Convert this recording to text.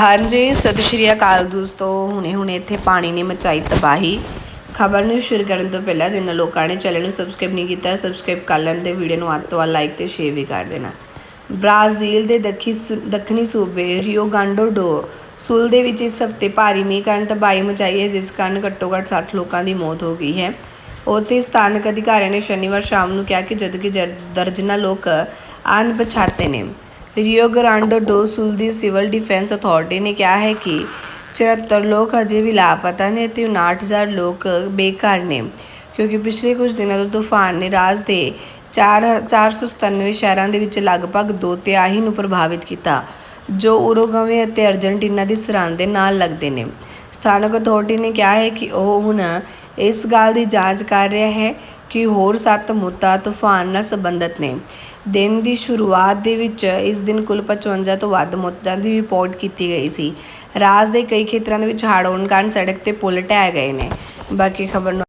ਹਾਂਜੀ, ਸਤਿ ਸ਼੍ਰੀ ਅਕਾਲ ਦੋਸਤੋ। ਹੁਣੇ ਹੁਣੇ ਇੱਥੇ ਪਾਣੀ ਨੇ ਮਚਾਈ ਤਬਾਹੀ। ਖਬਰ ਨੂੰ ਸ਼ੁਰੂ ਕਰਨ ਤੋਂ ਪਹਿਲਾਂ ਜਿਨ੍ਹਾਂ ਲੋਕਾਂ ਨੇ ਚੈਨਲ ਨੂੰ ਸਬਸਕ੍ਰਾਈਬ ਨਹੀਂ ਕੀਤਾ ਸਬਸਕ੍ਰਾਈਬ ਕਰ ਲੈਣ ਤੇ ਵੀਡੀਓ ਨੂੰ ਅੱਧ ਤੋਂ ਵੱਧ ਲਾਈਕ ਤੇ ਸ਼ੇਅਰ ਵੀ ਕਰ ਦੇਣਾ। ਬ੍ਰਾਜ਼ੀਲ ਦੇ ਦੱਖੀ ਸੂ- ਦੱਖਣੀ ਸੂਬੇ ਰੀਓ ਗਾਂਡੋ ਡੋ ਸੂਲ ਦੇ ਵਿੱਚ ਇਸ ਹਫ਼ਤੇ ਭਾਰੀ ਮੀਂਹ ਕਾਰਨ ਤਬਾਹੀ ਮਚਾਈ ਹੈ, ਜਿਸ ਕਾਰਨ ਘੱਟੋ ਘੱਟ 60 ਲੋਕਾਂ ਦੀ ਮੌਤ ਹੋ ਗਈ ਹੈ। ਉੱਥੇ ਸਥਾਨਕ ਅਧਿਕਾਰੀਆਂ ਨੇ ਸ਼ਨੀਵਾਰ ਸ਼ਾਮ ਨੂੰ ਕਿਹਾ ਕਿ ਜਦ ਕਿ ਜਰ- ਦਰਜਨਾਂ ਲੋਕ ਅਣਪਛਾਤੇ ਨੇ। ਰੀਓ ਗ੍ਰਾਂਡੋ ਡੋ ਸੂਲ ਦੀ ਸਿਵਲ ਡਿਫੈਂਸ ਅਥਾਰਟੀ ਨੇ ਕਿਹਾ ਹੈ ਕਿ 74 ਲੋਕ ਅਜੇ ਵੀ ਲਾਪਤਾ ਨੇ ਤੇ 59000 ਲੋਕ ਬੇਘਰ ਨੇ, ਕਿਉਂਕਿ ਪਿਛਲੇ ਕੁਝ ਦਿਨਾਂ ਤੋਂ ਤੂਫਾਨ ਨੇ ਰਾਜ ਦੇ 4 497 ਸ਼ਹਿਰਾਂ ਦੇ ਵਿੱਚ ਲਗਭਗ ਦੋ ਤਿਹਾਈ ਨੂੰ ਪ੍ਰਭਾਵਿਤ ਕੀਤਾ। ਜੋ ਉਰੂਗਵੇ ਅਤੇ ਅਰਜਨਟੀਨਾ ਦੀ ਸਰਹੱਦ ਦੇ ਨਾਲ ਲੱਗਦੇ ਨੇ। ਸਥਾਨਕ ਅਥਾਰਟੀ ਨੇ ਕਿਹਾ ਹੈ ਕਿ ਉਹ ਹੁਣ ਇਸ ਗੱਲ ਦੀ ਜਾਂਚ ਕਰ ਰਿਹਾ ਹੈ ਕਿ ਹੋਰ ਸੱਤ ਮੁੱਦਾ ਤੂਫਾਨ ਨਾਲ ਸੰਬੰਧਿਤ ਨੇ। ਦਿਨ ਦੀ ਸ਼ੁਰੂਆਤ ਦੇ ਵਿੱਚ ਇਸ ਦਿਨ ਕੁੱਲ 55 ਤੋਂ ਵੱਧ ਮੌਤਾਂ ਦੀ ਰਿਪੋਰਟ ਕੀਤੀ ਗਈ ਸੀ। ਰਾਜ ਦੇ ਕਈ ਖੇਤਰਾਂ ਦੇ ਵਿੱਚ ਹੜ੍ਹ ਹੋਣ ਕਾਰਨ ਸੜਕ ਤੇ ਪੁਲ ਢਹਿ ਗਏ ਨੇ। ਬਾਕੀ ਖਬਰ ਨੂੰ